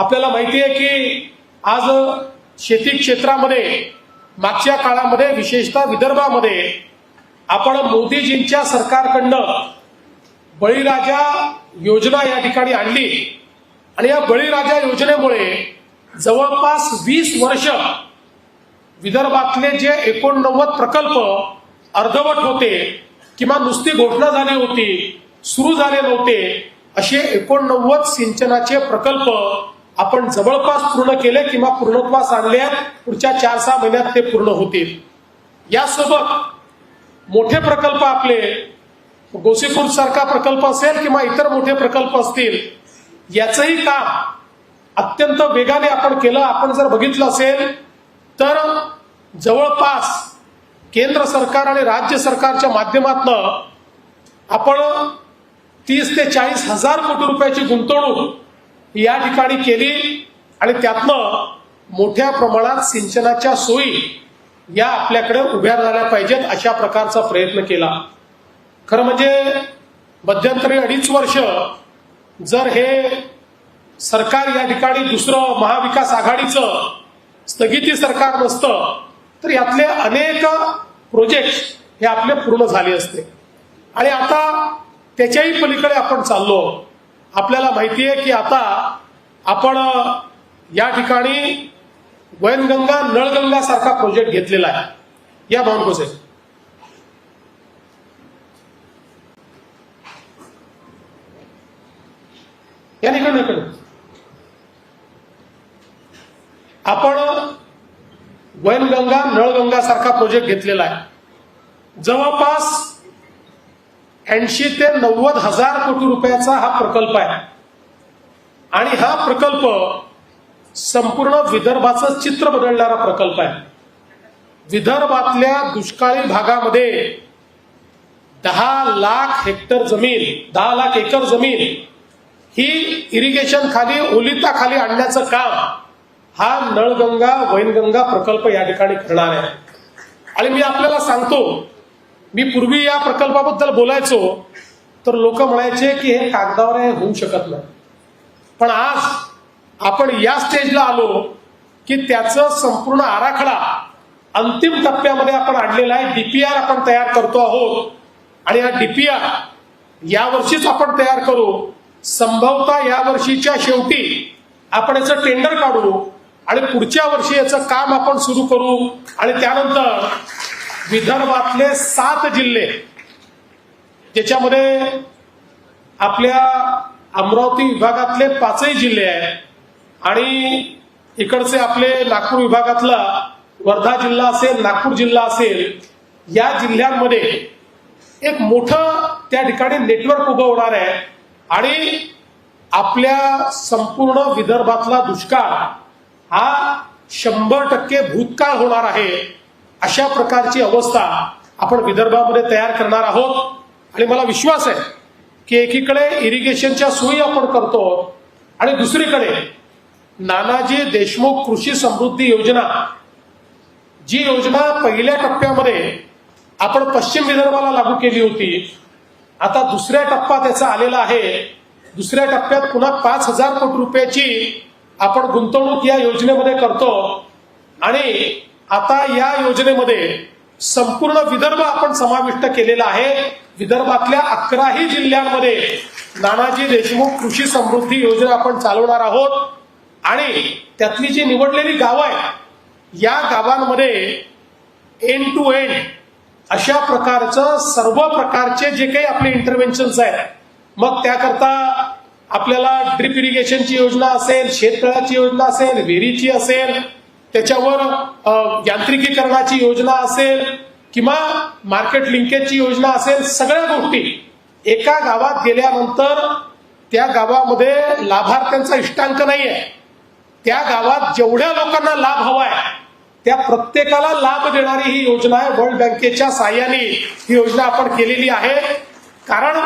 आपल्याला माहिती आहे की आज शेती क्षेत्रामध्ये मागच्या काळामध्ये विशेषतः विदर्भामध्ये आपण मोदीजींच्या सरकारकडनं बळीराजा योजना या ठिकाणी आणली. आणि या बळीराजा योजनेमुळे जवळपास वीस वर्ष विदर्भातले जे एकोणनव्वद प्रकल्प अर्धवट होते किंवा नुसती घोषणा झाली होती सुरू झाले नव्हते असे एकोणनव्वद सिंचनाचे प्रकल्प आपण जवळपास पूर्ण केले किंवा पूर्णत्वास आणले आहेत. पुढच्या चार सहा महिन्यात ते पूर्ण होतील यासोबत मोठे प्रकल्प आपले गोसीपूर सारखा प्रकल्प असेल किंवा इतर मोठे प्रकल्प असतील याचंही काम अत्यंत वेगाने आपण केलं आपण जर बघितलं असेल तर जवळपास केंद्र सरकार आणि राज्य सरकारच्या माध्यमातनं आपण तीस ते चाळीस हजार कोटी रुपयाची गुंतवणूक या ठिकाणी केली आणि त्यातनं मोठ्या प्रमाणात सिंचनाच्या सोयी या आपल्याकडे उभ्या राहिल्या पाहिजेत अशा प्रकारचा प्रयत्न केला. खरं म्हणजे मध्यंतरी अडीच वर्ष जर हे सरकार या ठिकाणी दुसरं महाविकास आघाडीचं स्थगिती सरकार नसतं तर यातले अनेक प्रोजेक्ट हे आपले पूर्ण झाले असते. आणि आता त्याच्याही पलीकडे आपण चाललो. आपल्याला माहिती आहे की आता आपण या ठिकाणी वैनगंगा नळगंगा सारखा प्रोजेक्ट घेतलेला आहे. या भावनको साहेब या ठिकाणी आपण वैनगंगा नळगंगा सारखा प्रोजेक्ट घेतलेला आहे. जवळपास ऐंशी ते नव्वद हजार कोटी रुपयाचा हा प्रकल्प आहे. आणि हा प्रकल्प संपूर्ण विदर्भाचं चित्र बदलणारा प्रकल्प आहे. विदर्भातल्या दुष्काळी भागामध्ये दहा लाख हेक्टर जमीन दहा लाख एकर जमीन ही इरिगेशन खाली ओलिता खाली आणण्याचं काम हा नळगंगा वैनगंगा प्रकल्प या ठिकाणी करणार आहे. आणि मी आपल्याला सांगतो मी पूर्वी या प्रकल्पाबद्दल बोलायचो तर लोक म्हणायचे की हे कागदावर हे होऊ शकत नाही. पण आज आपण या स्टेजला आलो की त्याचं संपूर्ण आराखडा अंतिम टप्प्यामध्ये आपण आणलेला आहे. डीपीआर आपण तयार करतो आहोत. आणि हा डीपीआर यावर्षीच आपण तयार करू. संभवतः या वर्षीच्या शेवटी आपण याचं टेंडर काढू आणि पुढच्या वर्षी याचं काम आपण सुरू करू. आणि त्यानंतर विदर्भातले सात जिल्हे ज्याच्यामध्ये आपल्या अमरावती विभागातले पाचही जिल्हे आहेत आणि इकडचे आपले नागपूर विभागातला वर्धा जिल्हा असेल नागपूर जिल्हा असेल या जिल्ह्यांमध्ये एक मोठं त्या ठिकाणी नेटवर्क उभं होणार आहे. आणि आपल्या संपूर्ण विदर्भातला दुष्काळ हा शंभर टक्के भूतकाळ होणार आहे. अशा प्रकारची अवस्था आपण विदर्भामध्ये तयार करणार आहोत. आणि मला विश्वास आहे की एकीकडे इरिगेशनच्या सोयी आपण करतो आणि दुसरीकडे नानाजी देशमुख कृषी समृद्धी योजना जी योजना पहिल्या टप्प्यामध्ये आपण पश्चिम विदर्भाला लागू केली होती. आता दुसऱ्या टप्पा त्याचा आलेला आहे. दुसऱ्या टप्प्यात पुन्हा पाच हजार कोटी रुपयाची आपण गुंतवणूक या योजनेमध्ये करतो. आणि आता या योजनेमध्ये संपूर्ण विदर्भ आपण समाविष्ट केलेला आहे. विदर्भातल्या अकराही जिल्ह्यांमध्ये नानाजी देशमुख कृषी समृद्धी योजना आपण चालवणार आहोत. आणि त्यातली जी निवडलेली गावं आहेत या गावांमध्ये एंड टू एंड अशा प्रकारचं सर्व प्रकारचे जे काही आपले इंटरव्हेन्शन्स आहेत मग त्याकरता आपल्याला ड्रिप इरिगेशनची योजना असेल शेततळाची योजना असेल विहिरीची असेल त्याच्यावर यांत्रिकीकरणाची योजना असेल किंवा मार्केट लिंकेजची योजना असेल सगळ्या गोष्टी एका गावात गेल्यानंतर त्या गावामध्ये लाभार्थ्यांचा इष्टांक नाही आहे त्या गावात जेवढ्या लोकांना लाभ हवाय त्या प्रत्येकाला लाभ देणारी ही योजना आहे. वर्ल्ड बँकेच्या साह्याने ही योजना आपण केलेली आहे. कारण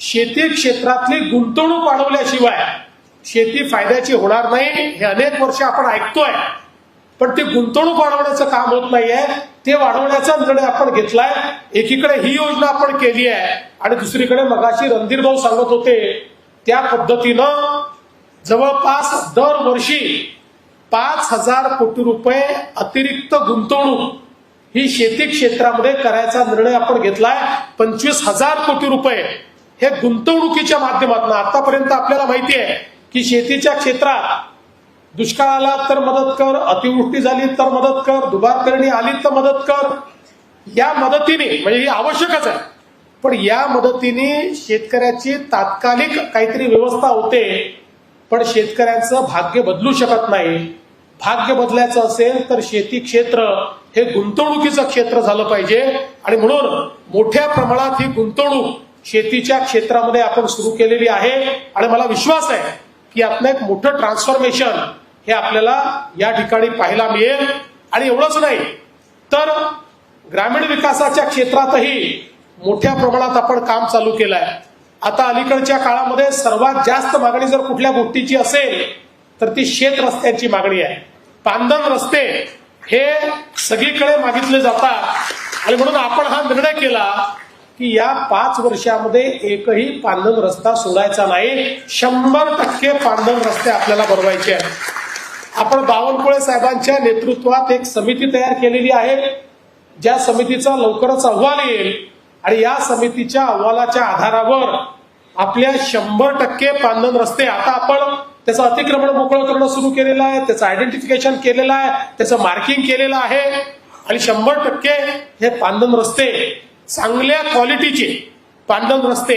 शेती क्षेत्रातली गुंतवणूक वाढवल्याशिवाय शेती फायद्याची होणार नाही हे अनेक वर्ष आपण ऐकतोय. पण ते गुंतवणूक वाढवण्याचं काम होत नाहीये. ते वाढवण्याचा निर्णय आपण घेतलाय. एकीकडे ही योजना आपण केली आहे. आणि दुसरीकडे मगाशी रणधीर भाऊ सांगत होते त्या पद्धतीनं जवळपास दरवर्षी पाच हजार कोटी रुपये अतिरिक्त गुंतवणूक ही शेती क्षेत्रामध्ये करायचा निर्णय आपण घेतलाय. पंचवीस हजार कोटी रुपये हे गुंतवणुकीच्या माध्यमातून. आतापर्यंत आपल्याला माहिती आहे की शेतीच्या क्षेत्रात दुष्काळ आला तर मदत कर अतिवृष्टी झाली तर मदत कर दुबार पेरणी आली तर मदत कर. या मदतीने म्हणजे ही आवश्यकच आहे. पण या मदतीने शेतकऱ्याची तात्कालिक काहीतरी व्यवस्था होते पण शेतकऱ्यांचं भाग्य बदलू शकत नाही. भाग्य बदलायचं असेल तर शेती क्षेत्र हे गुंतवणुकीचं क्षेत्र झालं पाहिजे. आणि म्हणून मोठ्या प्रमाणात ही गुंतवणूक शेतीच्या क्षेत्रामध्ये आपण सुरू केलेली आहे. आणि मला विश्वास आहे की आपलं एक मोठं ट्रान्सफॉर्मेशन हे आपल्याला या ठिकाणी पाहायला मिळेल. आणि एवढंच नाही तर ग्रामीण विकासाच्या क्षेत्रातही मोठ्या प्रमाणात आपण काम चालू केलं आहे आता अलीकडच्या काळामध्ये सर्वात जास्त मागणी जर कुठल्या गोष्टीची असेल तर ती शेत रस्त्यांची मागणी आहे. पांदन रस्ते हे सगळीकडे मागितले जातात. आणि म्हणून आपण हा निर्णय केला की या पाच वर्षामध्ये एकही पांदन रस्ता सोडायचा नाही. शंभर टक्के पांदन रस्ते आपल्याला बनवायचे आहेत. आपण बावनकुळे साहेबांच्या नेतृत्वात एक समिती तयार केलेली आहे. ज्या समितीचा लवकरच अहवाल येईल. आणि या समितीच्या अहवालाच्या आधारावर आपल्या शंभर टक्के पांदन रस्ते आता आपण त्याचं अतिक्रमण मोकळं करणं सुरू केलेलं आहे. त्याचं आयडेंटिफिकेशन केलेलं आहे. त्याचं मार्किंग केलेलं आहे. आणि शंभर टक्के हे पांदन रस्ते चांगल्या क्वालिटीचे पांडव रस्ते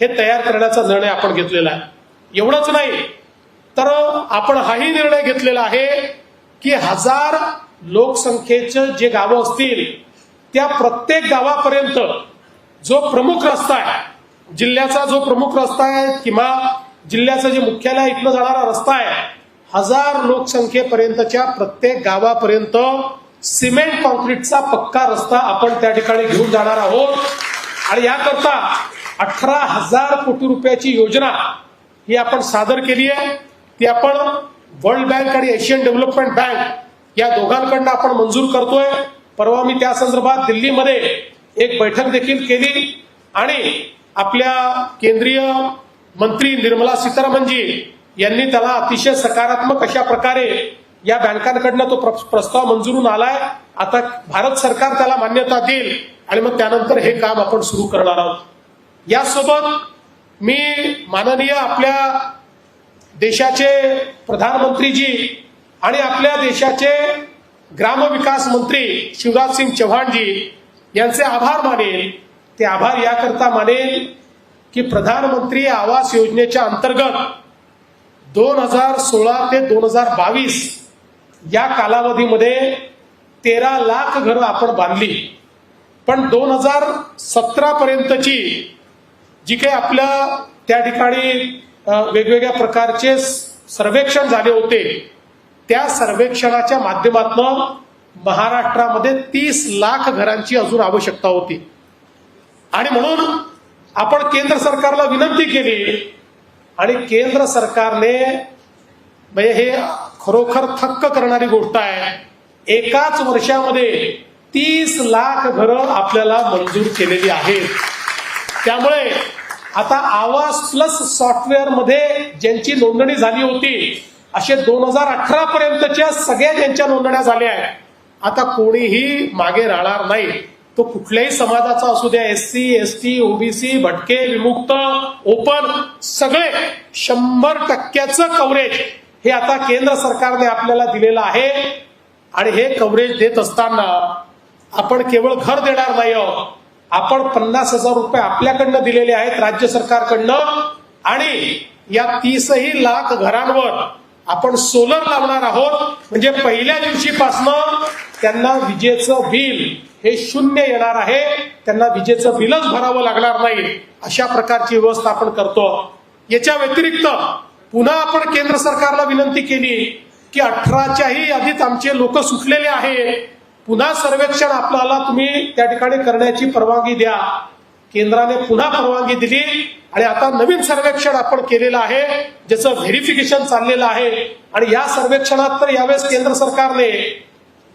हे तयार करण्याचा निर्णय आपण घेतलेला आहे. एवढंच नाही तर आपण हाही निर्णय घेतलेला आहे की हजार लोकसंख्येचं जे गावं असतील त्या प्रत्येक गावापर्यंत जो प्रमुख रस्ता आहे जिल्ह्याचा जो प्रमुख रस्ता आहे किंवा जिल्ह्याचं जे मुख्यालय इथनं जाणारा रस्ता आहे हजार लोकसंख्येपर्यंतच्या प्रत्येक गावापर्यंत सिमेंट कॉन्क्रीटचा पक्का रस्ता आपण त्या ठिकाणी घेऊन जाणार आहोत. आणि याकरता अठरा हजार कोटी रुपयाची योजना ही आपण सादर केली आहे. ती आपण वर्ल्ड बँक आणि एशियन डेव्हलपमेंट बँक या दोघांकडनं आपण मंजूर करतोय. परवा मी त्या संदर्भात दिल्लीमध्ये एक बैठक देखील केली. आणि आपल्या केंद्रीय मंत्री निर्मला सीतारामनजी यांनी त्याला अतिशय सकारात्मक अशा प्रकारे या बँकांकडनं तो प्र- प्रस्ताव मंजुरून आलाय. आता भारत सरकार त्याला मान्यता देईल आणि मग त्यानंतर हे काम आपण सुरू करणार आहोत. यासोबत मी माननीय आपल्या देशाचे प्रधानमंत्रीजी आणि आपल्या देशाचे ग्रामविकास मंत्री शिवराजसिंग चव्हाणजी यांचे आभार मानेल. ते आभार याकरता मानेल की प्रधानमंत्री आवास योजनेच्या अंतर्गत दोन हजार सोळा ते दोन हजार बावीस या कालावधीमध्ये तेरा लाख घरं आपण बांधली. पण दोन हजार सतरा पर्यंतची जी काही आपल्या त्या ठिकाणी वेगवेगळ्या प्रकारचे सर्वेक्षण झाले होते त्या सर्वेक्षणाच्या माध्यमातून महाराष्ट्रामध्ये तीस लाख घरांची अजून आवश्यकता होती. आणि म्हणून आपण केंद्र सरकारला विनंती केली आणि केंद्र सरकारने म्हणजे हे खरोखर थक्क करणारी गोष्ट आहे. एकाच वर्षामध्ये तीस लाख घरं आपल्याला मंजूर केलेली आहेत. त्यामुळे आता आवाज प्लस सॉफ्टवेअरमध्ये ज्यांची नोंदणी झाली होती असे दोन हजार अठरा पर्यंतच्या सगळ्या ज्यांच्या नोंदण्या झाल्या आहेत आता कोणीही मागे राहणार नाही. तो कुठल्याही समाजाचा असू द्या S C S T OBC भटके विमुक्त ओपन सगळे शंभर टक्क्याचं कव्हरेज हे आता केंद्र सरकारने आपल्याला दिलेलं आहे. आणि हे कव्हरेज देत असताना आपण केवळ घर देणार नाही आहोत. आपण पन्नास हजार रुपये आपल्याकडनं दिलेले आहेत राज्य सरकारकडनं. आणि या तीसही लाख घरांवर आपण सोलर लावणार आहोत. म्हणजे पहिल्या दिवशीपासनं त्यांना विजेचं बिल हे शून्य येणार आहे. त्यांना विजेचं बिलच भरावं लागणार नाही. अशा प्रकारची व्यवस्था आपण करतो. याच्या व्यतिरिक्त पुन्हा आपण केंद्र सरकारला विनंती केली की अठराच्याही यादीत आमचे लोक सुटलेले आहेत. पुन्हा सर्वेक्षण आपल्याला तुम्ही त्या ठिकाणी करण्याची परवानगी द्या. केंद्राने पुन्हा परवानगी दिली आणि आता नवीन सर्वेक्षण आपण केलेलं आहे ज्याचं व्हेरिफिकेशन चाललेलं आहे. आणि या सर्वेक्षणात तर यावेळेस केंद्र सरकारने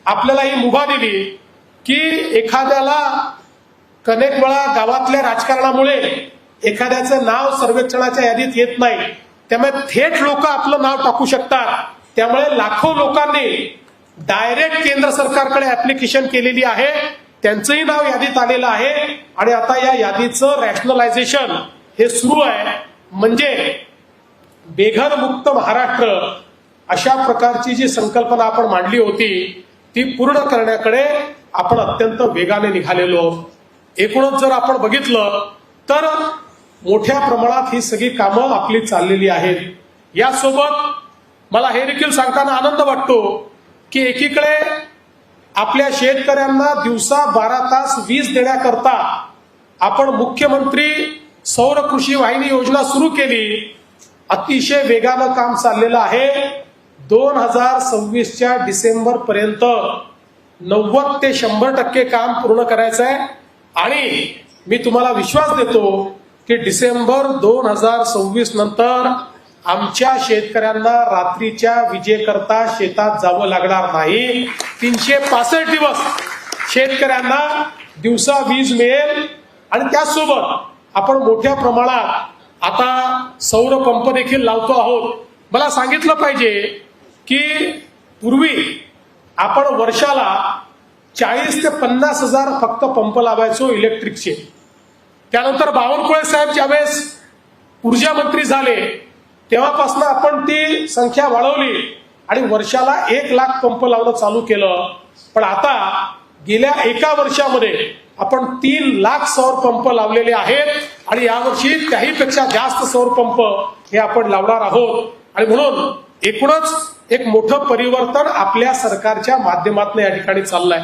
आपल्याला ही मुभा दिली की एखाद्याला कनेक वेळा गावातल्या राजकारणामुळे एखाद्याचं नाव सर्वेक्षणाच्या यादीत येत नाही. त्यामुळे थेट लोक आपलं नाव टाकू शकतात. त्यामुळे लाखो लोकांनी डायरेक्ट केंद्र सरकारकडे ऍप्लिकेशन केलेली आहे. त्यांचंही नाव यादीत आलेलं आहे. आणि आता या यादीचं रॅशनलायझेशन हे सुरू आहे. म्हणजे बेघर मुक्त महाराष्ट्र अशा प्रकारची जी संकल्पना आपण मांडली होती ती पूर्ण करण्याकडे आपण अत्यंत वेगाने निघालेलो. एकूणच जर आपण बघितलं तर मोठ्या प्रमाणात ही सगळी कामं आपली चाललेली आहेत. यासोबत मला हे देखील सांगताना आनंद वाटतो की एकीकडे आपल्या शेतकऱ्यांना दिवसा बारा तास वीज देण्याकरता आपण मुख्यमंत्री सौर कृषी वाहिनी योजना सुरू केली. अतिशय वेगानं काम चाललेलं आहे. दोन हजार सव्वीसच्या डिसेंबर पर्यंत नव्वद ते शंभर टक्के काम पूर्ण करायचं आहे आणि मी तुम्हाला विश्वास देतो की डिसेंबर दोन हजार सव्वीस नंतर आमच्या शेतकऱ्यांना रात्रीच्या विजेकरता शेतात जावं लागणार नाही. तीनशे पासष्ट दिवस शेतकऱ्यांना दिवसा वीज मिळेल. आणि त्याचसोबत आपण मोठ्या प्रमाणात आता सौर पंप देखील लावतो आहोत. मला सांगितलं पाहिजे की पूर्वी आपण वर्षाला चाळीस ते पन्नास हजार फक्त पंप लावायचो इलेक्ट्रिकचे. त्यानंतर बावनकुळे साहेब ज्यावेळेस ऊर्जा मंत्री झाले तेव्हापासून आपण ती संख्या वाढवली आणि वर्षाला एक लाख पंप लावणं चालू केलं. पण आता गेल्या एका वर्षामध्ये आपण तीन लाख सौर पंप लावलेले आहेत आणि यावर्षी त्याहीपेक्षा जास्त सौर पंप हे आपण लावणार आहोत. आणि म्हणून एकूणच एक मोठं परिवर्तन आपल्या सरकारच्या माध्यमातून या ठिकाणी चाललंय.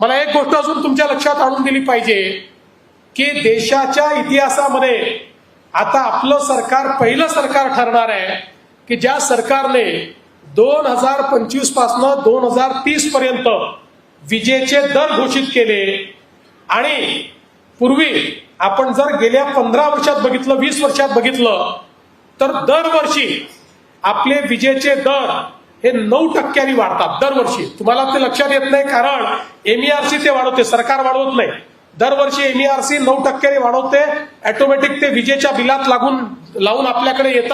मला एक गोष्ट अजून तुमच्या लक्षात आणून दिली पाहिजे. की देशाच्या इतिहासामध्ये आता आपलं सरकार पहिलं सरकार ठरणार आहे की ज्या सरकारने दोन हजार पंचवीस पासनं दोन हजार तीस पर्यंत विजेचे दर घोषित केले आणि पूर्वी आपण जर गेल्या पंधरा वर्षात बघितलं वीस वर्षात बघितलं तर दरवर्षी आपले विजेचे दर हे नऊ टक्क्यांनी वाढतात दरवर्षी. तुम्हाला ते लक्षात येत नाही कारण एमईआरसी ते वाढवते सरकार वाढवत नाही. दरवर्षी एमईआरसी नऊ टक्क्यांनी वाढवते. ऑटोमॅटिक ते विजेच्या बिलात लागून लावून आपल्याकडे येतात